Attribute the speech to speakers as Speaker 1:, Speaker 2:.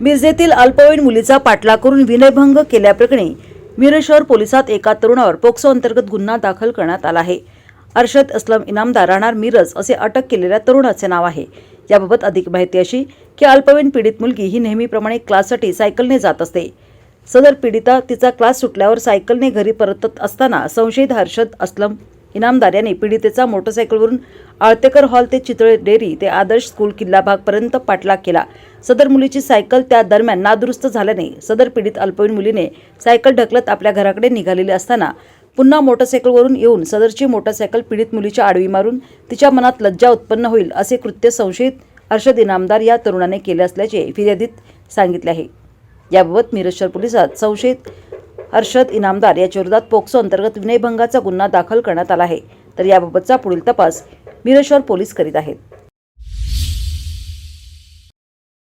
Speaker 1: मिरजेतील अल्पवयीन मुलीचा पाठलाग करून विनयभंग केल्याप्रकरणी मिरज पोलिसात एका तरुणावर पोक्सो अंतर्गत गुन्हा दाखल करण्यात आला आहे. अर्शद असलम इनामदार राहणार मिरज असे अटक केलेल्या तरुणाचे नाव आहे. याबाबत अधिक माहिती अशी की अल्पवयीन पीडित मुलगी ही नेहमीप्रमाणे क्लाससाठी सायकलने जात असते. सदर पीडिता तिचा क्लास सुटल्यावर सायकलने घरी परतत असताना संशयित हर्षद असलम इनामदार यांनी पीडितेचा मोटरसायकलवरून आळतेकर हॉल ते चितळे डेअरी ते आदर्श स्कूल किल्ला भागपर्यंत पाठलाग केला. सदर मुलीची सायकल त्या दरम्यान नादुरुस्त झाल्याने सदर पीडित अल्पवयीन मुलीने सायकल ढकलत आपल्या घराकडे निघालेली असताना पुन्हा मोटरसायकलवरून येऊन सदरची मोटरसायकल पीडित मुलीच्या आडवी मारून तिच्या मनात लज्जा उत्पन्न होईल असे कृत्य संशयित अर्षद इनामदार या तरुणाने केले असल्याचे फिर्यादीत सांगितले आहे. याबाबत मिरजशहर पोलिसात संशयित अर्षद इनामदार याच्या विरोधात पोक्सो अंतर्गत विनयभंगाचा गुन्हा दाखल करण्यात आला आहे. तर याबाबतचा पुढील तपास मिरेश्वर पोलीस करीत आहेत.